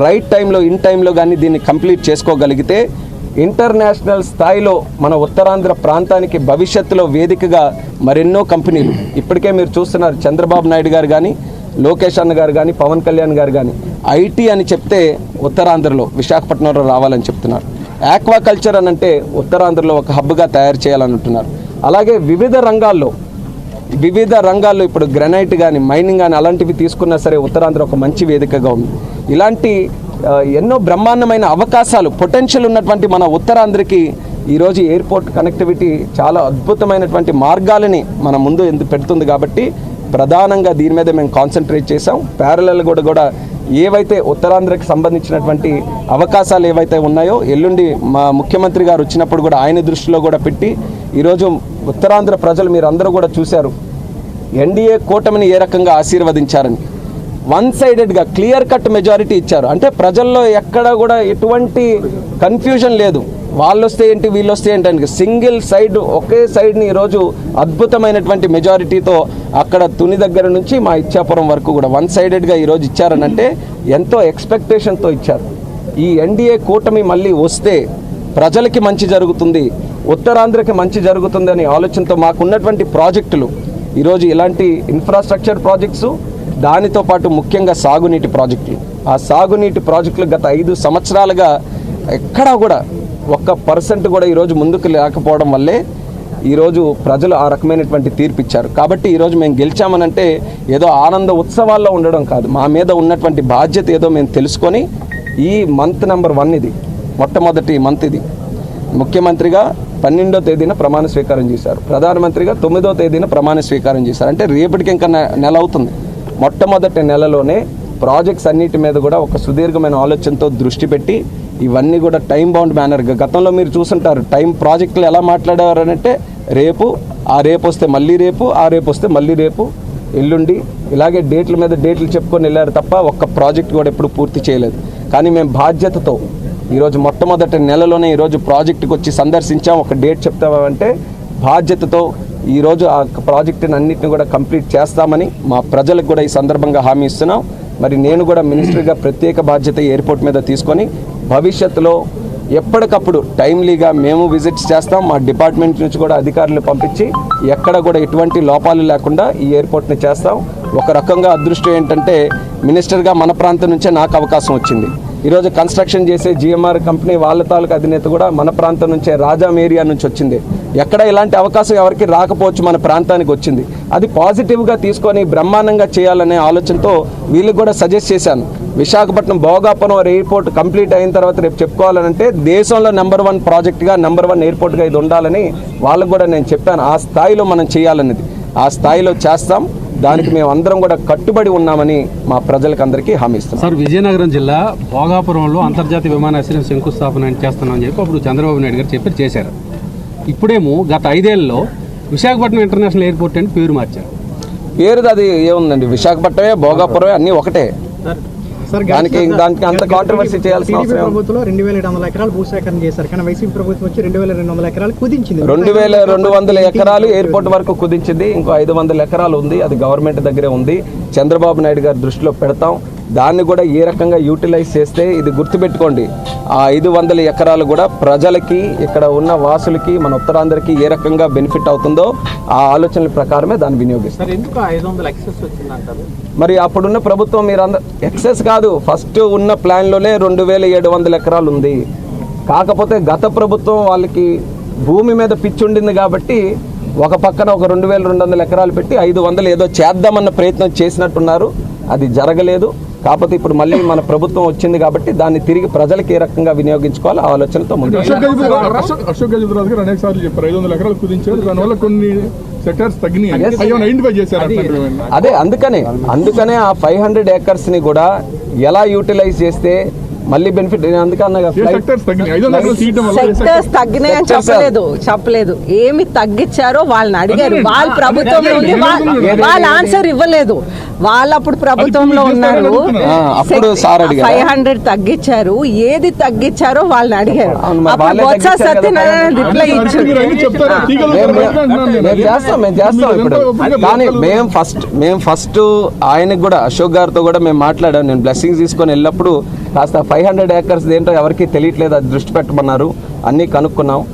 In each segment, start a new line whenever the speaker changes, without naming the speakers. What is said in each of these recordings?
Right టైంలో in టైంలో కానీ దీన్ని కంప్లీట్ చేసుకోగలిగితే ఇంటర్నేషనల్ స్థాయిలో మన ఉత్తరాంధ్ర ప్రాంతానికి భవిష్యత్తులో వేదికగా మరెన్నో కంపెనీలు ఇప్పటికే మీరు చూస్తున్నారు చంద్రబాబు నాయుడు గారు కానీ లోకేష్ అన్న గారు కానీ పవన్ కళ్యాణ్ గారు కానీ ఐటీ అని చెప్తే ఉత్తరాంధ్రలో విశాఖపట్నంలో రావాలని చెప్తున్నారు. ఆక్వాకల్చర్ అని అంటే ఉత్తరాంధ్రలో ఒక హబ్గా తయారు చేయాలని అంటున్నారు. అలాగే వివిధ రంగాల్లో వివిధ రంగాల్లో ఇప్పుడు గ్రనైట్ కానీ మైనింగ్ కానీ అలాంటివి తీసుకున్నా సరే ఉత్తరాంధ్ర ఒక మంచి వేదికగా ఉంది. ఇలాంటి ఎన్నో బ్రహ్మాండమైన అవకాశాలు పొటెన్షియల్ ఉన్నటువంటి మన ఉత్తరాంధ్రకి ఈరోజు ఎయిర్పోర్ట్ కనెక్టివిటీ చాలా అద్భుతమైనటువంటి మార్గాలని మన ముందు ఎందుకు పెడుతుంది కాబట్టి ప్రధానంగా దీని మీద మేము కాన్సన్ట్రేట్ చేసాం ప్యారలల్ కూడా కూడా ఏవైతే ఉత్తరాంధ్రకి సంబంధించినటువంటి అవకాశాలు ఏవైతే ఉన్నాయో ఎల్లుండి మా ముఖ్యమంత్రి గారు వచ్చినప్పుడు కూడా ఆయన దృష్టిలో కూడా పెట్టి ఈరోజు ఉత్తరాంధ్ర ప్రజలు మీరు అందరూ కూడా చూశారు. ఎన్డీఏ కూటమిని ఏ రకంగా ఆశీర్వదించారని. వన్ సైడెడ్గా క్లియర్ కట్ మెజారిటీ ఇచ్చారు. అంటే ప్రజల్లో ఎక్కడ కూడా ఎటువంటి కన్ఫ్యూజన్ లేదు. వాళ్ళు వస్తే ఏంటి వీళ్ళు వస్తే ఏంటి అని. సింగిల్ సైడ్ ఒకే సైడ్ని ఈరోజు అద్భుతమైనటువంటి మెజారిటీతో అక్కడ తుని దగ్గర నుంచి మా ఇచ్చాపురం వరకు కూడా వన్ సైడెడ్గా ఈరోజు ఇచ్చారనంటే ఎంతో ఎక్స్పెక్టేషన్తో ఇచ్చారు. ఈ ఎన్డీఏ కూటమి మళ్ళీ వస్తే ప్రజలకి మంచి జరుగుతుంది ఉత్తరాంధ్రకి మంచి జరుగుతుంది అనే ఆలోచనతో మాకున్నటువంటి ప్రాజెక్టులు. ఈరోజు ఇలాంటి ఇన్ఫ్రాస్ట్రక్చర్ ప్రాజెక్ట్స్ దానితో పాటు ముఖ్యంగా సాగునీటి ప్రాజెక్టులు ఆ సాగునీటి ప్రాజెక్టులు గత ఐదు సంవత్సరాలుగా ఎక్కడా కూడా ఒక్క పర్సెంట్ కూడా ఈరోజు ముందుకు లేకపోవడం వల్లే ఈరోజు ప్రజలు ఆ రకమైనటువంటి తీర్పు ఇచ్చారు. కాబట్టి ఈరోజు మేము గెలిచామనంటే ఏదో ఆనంద ఉత్సవాల్లో ఉండడం కాదు. మా మీద ఉన్నటువంటి బాధ్యత ఏదో మేము తెలుసుకొని ఈ మంత్ నెంబర్ వన్ ఇది మొట్టమొదటి మంత్ ఇది. ముఖ్యమంత్రిగా పన్నెండో తేదీన ప్రమాణ స్వీకారం చేశారు. ప్రధానమంత్రిగా తొమ్మిదో తేదీన ప్రమాణ స్వీకారం చేశారు. అంటే రేపటికి ఇంకా నెల అవుతుంది. మొట్టమొదటి నెలలోనే ప్రాజెక్ట్స్ అన్నిటి మీద కూడా ఒక సుదీర్ఘమైన ఆలోచనతో దృష్టి పెట్టి ఇవన్నీ కూడా టైం బౌండ్ మేనర్గా గతంలో మీరు చూసుంటారు టైం ప్రాజెక్టులు ఎలా మాట్లాడేవారు అంటే రేపు ఆ రేపు వస్తే మళ్ళీ రేపు ఆ రేపు వస్తే మళ్ళీ రేపు ఎల్లుండి ఇలాగే డేట్ల మీద డేట్లు చెప్పుకొని వెళ్ళారు తప్ప ఒక్క ప్రాజెక్ట్ కూడా ఎప్పుడు పూర్తి చేయలేదు. కానీ మేము బాధ్యతతో ఈరోజు మొట్టమొదటి నెలలోనే ఈరోజు ప్రాజెక్టుకి వచ్చి సందర్శించాం. ఒక డేట్ చెప్తామంటే బాధ్యతతో ఈరోజు ఆ ప్రాజెక్టుని అన్నింటిని కూడా కంప్లీట్ చేస్తామని మా ప్రజలకు కూడా ఈ సందర్భంగా హామీ ఇస్తున్నాం. మరి నేను కూడా మినిస్టర్గా ప్రత్యేక బాధ్యత ఎయిర్పోర్ట్ మీద తీసుకొని భవిష్యత్తులో ఎప్పటికప్పుడు టైమ్లీగా మేము విజిట్స్ చేస్తాం. మా డిపార్ట్మెంట్ నుంచి కూడా అధికారులు పంపించి ఎక్కడ కూడా ఎటువంటి లోపాలు లేకుండా ఈ ఎయిర్పోర్ట్ని చేస్తాం. ఒక రకంగా అదృష్టం ఏంటంటే మినిస్టర్గా మన ప్రాంతం నుంచే నాకు అవకాశం వచ్చింది. ఈరోజు కన్స్ట్రక్షన్ చేసే జిఎంఆర్ కంపెనీ వాళ్ళ తాలూకు అధినేత కూడా మన ప్రాంతం నుంచే రాజాం ఏరియా నుంచి వచ్చింది. ఎక్కడ ఇలాంటి అవకాశం ఎవరికి రాకపోవచ్చు మన ప్రాంతానికి వచ్చింది. అది పాజిటివ్గా తీసుకొని బ్రహ్మాండంగా చేయాలనే ఆలోచనతో వీళ్ళకి కూడా సజెస్ట్ చేశాను. విశాఖపట్నం భోగాపురం ఎయిర్పోర్ట్ కంప్లీట్ అయిన తర్వాత రేపు చెప్పుకోవాలంటే దేశంలో నెంబర్ వన్ ప్రాజెక్ట్గా నెంబర్ వన్ ఎయిర్పోర్ట్గా ఇది ఉండాలని వాళ్ళకు కూడా నేను చెప్పాను. ఆ స్థాయిలో మనం చేయాలన్నది. ఆ స్థాయిలో చేస్తాం. దానికి మేము అందరం కూడా కట్టుబడి ఉన్నామని మా ప్రజలకు అందరికీ హామీ ఇస్తున్నాం.
సార్ విజయనగరం జిల్లా భోగాపురంలో అంతర్జాతీయ విమానాశ్రయం శంకుస్థాపన చేస్తున్నామని చెప్పి అప్పుడు చంద్రబాబు నాయుడు గారు చెప్పి చేశారు. ఇప్పుడేమో గత ఐదేళ్ళలో విశాఖపట్నం ఇంటర్నేషనల్ ఎయిర్పోర్ట్ అని పేరు మార్చారు.
పేరుది అది ఏముందండి విశాఖపట్నమే భోగాపురమే అన్నీ ఒకటే. దానికి దానికి అంత కాంట్రవర్సీ చేయాల్సిన అవసరం?
ప్రభుత్వంలో రెండు వేల ఏడు వందల ఎకరాలు భూసేకరణ చేశారు. కానీ వైసీపీ ప్రభుత్వం వచ్చి రెండు వేల రెండు వందల ఎకరాలు కుదించింది.
రెండు వేల రెండు వందల ఎకరాలు ఎయిర్పోర్ట్ వరకు కుదించింది. ఇంకో ఐదు వందల ఎకరాలు ఉంది. అది గవర్నమెంట్ దగ్గరే ఉంది. చంద్రబాబు నాయుడు గారి దృష్టిలో పెడతాం. దాన్ని కూడా ఏ రకంగా యూటిలైజ్ చేస్తే ఇది గుర్తుపెట్టుకోండి. ఆ ఐదు వందల ఎకరాలు కూడా ప్రజలకి ఇక్కడ ఉన్న వాసులకి మన ఉత్తరాంధ్రకి ఏ రకంగా బెనిఫిట్ అవుతుందో ఆ ఆలోచనల ప్రకారమే దాన్ని వినియోగిస్తాం
సార్ ఎందుకు ఐదు వందల ఎక్సెస్ వచ్చిందంటారు?
మరి అప్పుడున్న ప్రభుత్వం మీరు అందరు ఎక్సెస్ కాదు ఫస్ట్ ఉన్న ప్లాన్లోనే రెండు వేల ఏడు వందల ఎకరాలు ఉంది. కాకపోతే గత ప్రభుత్వం వాళ్ళకి భూమి మీద పిచ్చి ఉండింది కాబట్టి ఒక పక్కన ఒక రెండు వేల రెండు వందల ఎకరాలు పెట్టి ఐదు వందలు ఏదో చేద్దామన్న ప్రయత్నం చేసినట్టున్నారు. అది జరగలేదు. కాకపోతే ఇప్పుడు మళ్ళీ మన ప్రభుత్వం వచ్చింది కాబట్టి దాన్ని తిరిగి ప్రజలకు ఏ రకంగా వినియోగించుకోవాలి ఆలోచనతో ముందు
అశోక్ గజపతి అశోక్ అశోక్ గజపతిరాజు గారు అనేక సార్లు చెప్పారు ఐదు వందల ఎకరాలు కుదించారు దానివల్ల కొన్ని సెక్టర్స్ తగ్గినాయి
Yes.
అవి ఐడెంటిఫై చేశారు అంటారు ఏమైనా?
అదే అందుకనే అందుకనే ఆ ఫైవ్ హండ్రెడ్ ఏకర్స్ని కూడా ఎలా యూటిలైజ్ చేస్తే మళ్ళీ బెనిఫిట్ అందుకన్నా
సెక్టర్స్ తగ్గినాయి?
అని చెప్పలేదు చెప్పలేదు. ఏమి తగ్గించారో వాళ్ళని అడిగారు. వాళ్ళ ప్రభుత్వంలో ఉంది వాళ్ళ ఆన్సర్ ఇవ్వలేదు. వాళ్ళు అప్పుడు ప్రభుత్వంలో ఉన్నారు.
అప్పుడు సార్ అడిగారా?
ఫైవ్ హండ్రెడ్ తగ్గించారు. ఏది తగ్గించారో వాళ్ళని అడిగారు. బొత్స సత్యనారాయణ రిప్లై
చేస్తాం మేము చేస్తాం ఇప్పుడు. కానీ? మేము ఫస్ట్ మేము ఫస్ట్ ఆయనకు కూడా అశోక్ గారితో కూడా మేము మాట్లాడాం. నేను బ్లెస్సింగ్స్ తీసుకొని వెళ్ళినప్పుడు కాస్త ఫైవ్ హండ్రెడ్ ఏకర్స్ ఏంటో ఎవరికి తెలియట్లేదు అది దృష్టి పెట్టమన్నారు. అన్నీ కనుక్కున్నాం.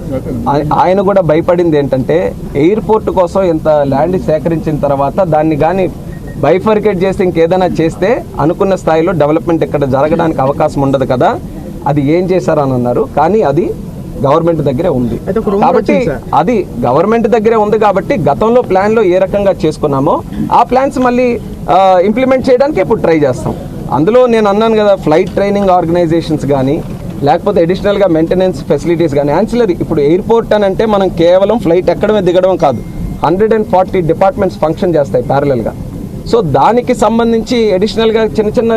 ఆయ- ఆయన కూడా భయపడింది ఏంటంటే ఎయిర్పోర్ట్ కోసం ఇంత ల్యాండ్ సేకరించిన తర్వాత దాన్ని కానీ బైఫర్కేట్ చేసి ఇంకేదైనా చేస్తే అనుకున్న స్థాయిలో డెవలప్మెంట్ ఇక్కడ జరగడానికి అవకాశం ఉండదు కదా. అది ఏం చేశారని అన్నారు కానీ అది గవర్నమెంట్ దగ్గరే ఉంది. కాబట్టి. అది గవర్నమెంట్ దగ్గరే ఉంది కాబట్టి గతంలో ప్లాన్లో ఏ రకంగా చేసుకున్నామో ఆ ప్లాన్స్ మళ్ళీ ఇంప్లిమెంట్ చేయడానికి ఇప్పుడు ట్రై చేస్తాం. అందులో నేను అన్నాను కదా ఫ్లైట్ ట్రైనింగ్ ఆర్గనైజేషన్స్ కానీ లేకపోతే అడిషనల్గా మెయింటెనెన్స్ ఫెసిలిటీస్ కానీ యాన్సిలరీ ఇప్పుడు ఎయిర్పోర్ట్ అని అంటే మనం కేవలం ఫ్లైట్ ఎక్కడమే దిగడం కాదు hundred and forty departments function చేస్తాయి ప్యారలల్గా సో దానికి సంబంధించి అడిషనల్గా చిన్న చిన్న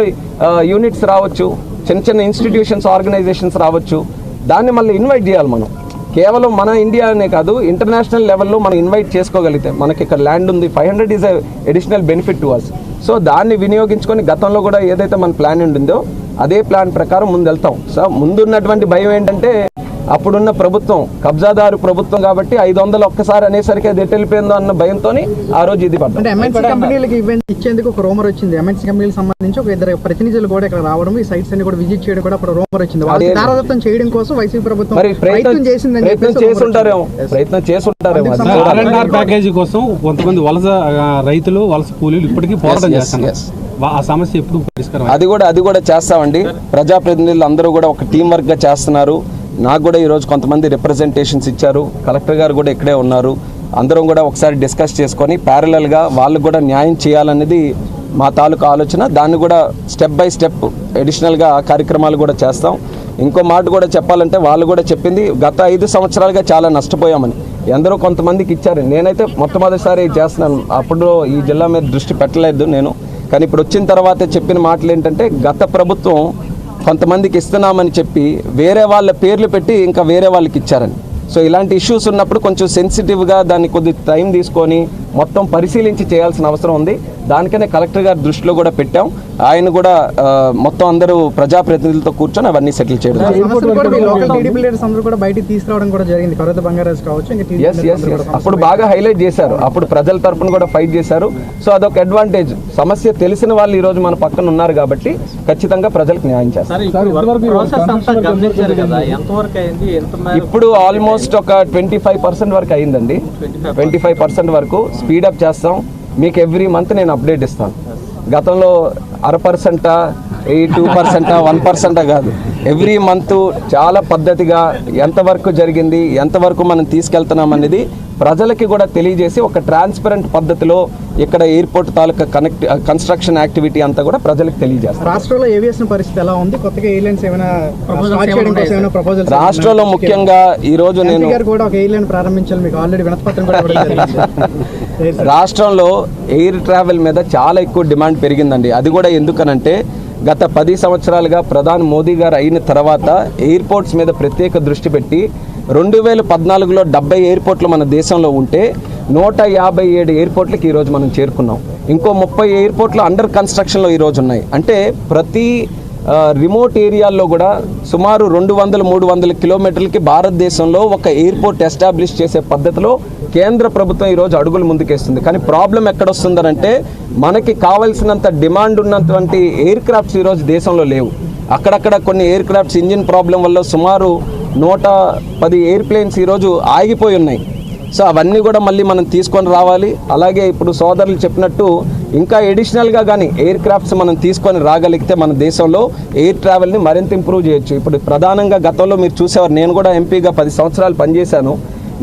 యూనిట్స్ రావచ్చు చిన్న చిన్న ఇన్స్టిట్యూషన్స్ ఆర్గనైజేషన్స్ రావచ్చు దాన్ని మళ్ళీ ఇన్వైట్ చేయాలి మనం. కేవలం మన ఇండియానే కాదు ఇంటర్నేషనల్ లెవెల్లో మనం ఇన్వైట్ చేసుకోగలిగితే మనకి ఇక్కడ ల్యాండ్ ఉంది five hundred is additional benefit to us so దాన్ని వినియోగించుకొని గతంలో కూడా ఏదైతే మన ప్లాన్ ఉండిందో అదే ప్లాన్ ప్రకారం ముందు వెళ్తాం సో ముందున్నటువంటి భయం ఏంటంటే అప్పుడున్న ప్రభుత్వం కబ్జాదారు ప్రభుత్వం కాబట్టి ఐదు వందలు ఒక్కసారి అనేసరికి అది ఎటు వెళ్ళిపోయిందో అన్న భయంతో ఆ రోజు ఇది పడ్డాం.
అంటే ఎంఎన్సీ కంపెనీలకు ఇచ్చేందుకు ఒక రోమర్ వచ్చింది. ఎంఎన్సీ కంపెనీలకు సంబంధించి ఒక ఇద్దరు ప్రతినిధులు కూడా ఇక్కడ రావడం ఈ సైట్స్ అన్ని కూడా విజిట్ చేయడం కూడా అప్పుడు రోమర్ వచ్చింది. దారాదత్తం చేయడం కోసం వైసీపీ ప్రభుత్వం
మరి ప్రయత్నం
చేసిందని
ప్రయత్నం చేసుంటారేమో. ప్రయత్నం చేసుంటారేమో
ప్యాకేజీ కోసం కొంతమంది వలస రైతులు వలస కూలీలు ఇప్పటికీ పోరాటం చేస్తున్నారు.
yes.
వా- ఆ సమస్య ఎప్పుడు పరిష్కారం
అది కూడా అది కూడా చేస్తామండి. ప్రజాప్రతినిధులు అందరూ కూడా ఒక టీం వర్క్గా చేస్తున్నారు. నాకు కూడా ఈరోజు కొంతమంది రిప్రజెంటేషన్స్ ఇచ్చారు. కలెక్టర్ గారు కూడా ఇక్కడే ఉన్నారు. అందరం కూడా ఒకసారి డిస్కస్ చేసుకొని ప్యారలల్గా వాళ్ళకు కూడా న్యాయం చేయాలనేది మా తాలూకా ఆలోచన. దాన్ని కూడా స్టెప్ బై స్టెప్ అడిషనల్గా కార్యక్రమాలు కూడా చేస్తాం. ఇంకో మాట కూడా చెప్పాలంటే వాళ్ళు కూడా చెప్పింది గత ఐదు సంవత్సరాలుగా చాలా నష్టపోయామని. ఎందరో కొంతమందికి ఇచ్చారు. నేనైతే మొట్టమొదటిసారి చేస్తున్నాను. అప్పుడు ఈ జిల్లా మీద దృష్టి పెట్టలేదు నేను. కానీ ఇప్పుడు వచ్చిన తర్వాత చెప్పిన మాటలు ఏంటంటే గత ప్రభుత్వం కొంతమందికి ఇస్తున్నామని చెప్పి వేరే వాళ్ళ పేర్లు పెట్టి ఇంకా వేరే వాళ్ళకి ఇచ్చారని. సో ఇలాంటి ఇష్యూస్ ఉన్నప్పుడు కొంచెం సెన్సిటివ్గా దాన్ని కొద్ది టైం తీసుకొని మొత్తం పరిశీలించి చేయాల్సిన అవసరం ఉంది. దానికనే కలెక్టర్ గారి దృష్టిలో కూడా పెట్టాం. ఆయన కూడా మొత్తం అందరూ ప్రజాప్రతినిధులతో కూర్చొని అవన్నీ సెటిల్ చేయడం అప్పుడు బాగా హైలైట్ చేశారు. అప్పుడు ప్రజల తరపున కూడా ఫైట్ చేశారు. సో అదొక అడ్వాంటేజ్ సమస్య తెలిసిన వాళ్ళు ఈ రోజు మన పక్కన ఉన్నారు కాబట్టి ఖచ్చితంగా ప్రజలకు న్యాయం చేస్తారు.
ఇప్పుడు
ఆల్మోస్ట్ ఒక ట్వంటీ ఫైవ్ పర్సెంట్ వరకు అయిందండి. ట్వంటీ ఫైవ్ పర్సెంట్ వరకు స్పీడప్ చేస్తాం. మీకు ఎవ్రీ మంత్ నేను అప్డేట్ ఇస్తాను. గతంలో అర పర్సెంటా ఎయిట్ టూ పర్సెంటా వన్ పర్సెంటా కాదు. ఎవ్రీ మంత్ చాలా పద్ధతిగా ఎంతవరకు జరిగింది ఎంతవరకు మనం తీసుకెళ్తున్నాం అనేది ప్రజలకి కూడా తెలియజేసి ఒక ట్రాన్స్పరెంట్ పద్ధతిలో ఇక్కడ ఎయిర్పోర్ట్ తాలూకా కనెక్ట్ కన్స్ట్రక్షన్ యాక్టివిటీ అంతా కూడా ప్రజలకు తెలియజేస్తాం.
రాష్ట్రంలో ఏవియేషన్ పరిస్థితి ఎలా ఉంది? కొత్తగా ఎయిర్లైన్స్ ఏమైనా
రాష్ట్రంలో ముఖ్యంగా ఈరోజు నేను
గారు కూడా ఒక ఎయిర్లైన్ ప్రారంభించాలి మీకు ఆల్రెడీ వినతిపత్రం కూడా
రాష్ట్రంలో ఎయిర్ ట్రావెల్ మీద చాలా ఎక్కువ డిమాండ్ పెరిగిందండి. అది కూడా ఎందుకనంటే గత పది సంవత్సరాలుగా ప్రధాని మోదీ గారు అయిన తర్వాత ఎయిర్పోర్ట్స్ మీద ప్రత్యేక దృష్టి పెట్టి రెండు వేల పద్నాలుగులో డెబ్బై ఎయిర్పోర్ట్లు మన దేశంలో ఉంటే నూట యాభై ఏడు ఎయిర్పోర్ట్లకి ఈరోజు మనం చేరుకున్నాం. ఇంకో ముప్పై ఎయిర్పోర్ట్లు అండర్ కన్స్ట్రక్షన్లో ఈరోజు ఉన్నాయి. అంటే ప్రతి రిమోట్ ఏరియాల్లో కూడా సుమారు రెండు వందల మూడు వందల కిలోమీటర్లకి భారతదేశంలో ఒక ఎయిర్పోర్ట్ ఎస్టాబ్లిష్ చేసే పద్ధతిలో కేంద్ర ప్రభుత్వం ఈరోజు అడుగులు ముందుకేస్తుంది. కానీ ప్రాబ్లం ఎక్కడొస్తుందనంటే మనకి కావాల్సినంత డిమాండ్ ఉన్నటువంటి ఎయిర్ క్రాఫ్ట్స్ ఈరోజు దేశంలో లేవు. అక్కడక్కడ కొన్ని ఎయిర్ క్రాఫ్ట్స్ ఇంజిన్ ప్రాబ్లం వల్ల సుమారు నూట పది ఎయిర్ ప్లేన్స్ ఈరోజు ఆగిపోయి ఉన్నాయి. సో అవన్నీ కూడా మళ్ళీ మనం తీసుకొని రావాలి. అలాగే ఇప్పుడు సోదరులు చెప్పినట్టు ఇంకా ఎడిషనల్గా కానీ ఎయిర్ క్రాఫ్ట్స్ మనం తీసుకొని రాగలిగితే మన దేశంలో ఎయిర్ ట్రావెల్ని మరింత ఇంప్రూవ్ చేయొచ్చు. ఇప్పుడు ప్రధానంగా గతంలో మీరు చూసేవారు నేను కూడా ఎంపీగా పది సంవత్సరాలు పనిచేశాను.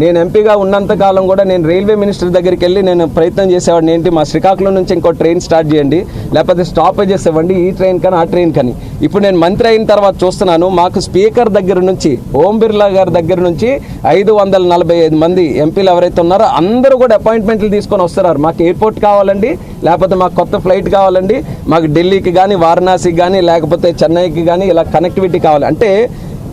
నేను ఎంపీగా ఉన్నంతకాలం కూడా నేను రైల్వే మినిస్టర్ దగ్గరికి వెళ్ళి నేను ప్రయత్నం చేసేవాడిని. ఏంటి? మా శ్రీకాకుళం నుంచి ఇంకో ట్రైన్ స్టార్ట్ చేయండి. లేకపోతే స్టాపేజెస్ ఇవ్వండి. ఈ ట్రైన్ కానీ ఆ ట్రైన్ కానీ. ఇప్పుడు నేను మంత్రి అయిన తర్వాత చూస్తున్నాను. మాకు స్పీకర్ దగ్గర నుంచి ఓం బిర్లా గారి దగ్గర నుంచి ఐదు వందల నలభై ఐదు మంది ఎంపీలు ఎవరైతే ఉన్నారో అందరూ కూడా అపాయింట్మెంట్లు తీసుకొని వస్తున్నారు. మాకు ఎయిర్పోర్ట్ కావాలండి. లేకపోతే మాకు కొత్త ఫ్లైట్ కావాలండి. మాకు ఢిల్లీకి కానీ వారణాసికి కానీ లేకపోతే చెన్నైకి కానీ ఇలా కనెక్టివిటీ కావాలి. అంటే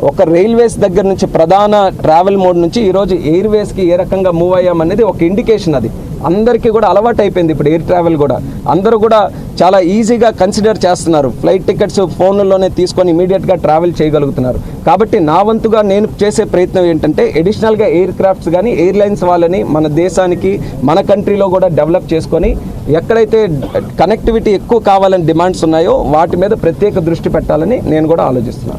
ఒక రైల్వేస్ దగ్గర నుంచి ప్రధాన ట్రావెల్ మోడ్ నుంచి ఈరోజు ఎయిర్వేస్కి ఏ రకంగా మూవ్ అయ్యామనేది ఒక ఇండికేషన్ అది. అందరికీ కూడా అలవాటు అయిపోయింది ఇప్పుడు ఎయిర్ ట్రావెల్ కూడా. అందరూ కూడా చాలా ఈజీగా కన్సిడర్ చేస్తున్నారు. ఫ్లైట్ టికెట్స్ ఫోన్లలోనే తీసుకొని ఇమీడియట్గా ట్రావెల్ చేయగలుగుతున్నారు. కాబట్టి నా వంతుగా నేను చేసే ప్రయత్నం ఏంటంటే ఎడిషనల్గా ఎయిర్ క్రాఫ్ట్స్ కానీ ఎయిర్లైన్స్ వాళ్ళని మన దేశానికి మన కంట్రీలో కూడా డెవలప్ చేసుకొని ఎక్కడైతే కనెక్టివిటీ ఎక్కువ కావాలని డిమాండ్స్ ఉన్నాయో వాటి మీద ప్రత్యేక దృష్టి పెట్టాలని నేను కూడా ఆలోచిస్తున్నాను.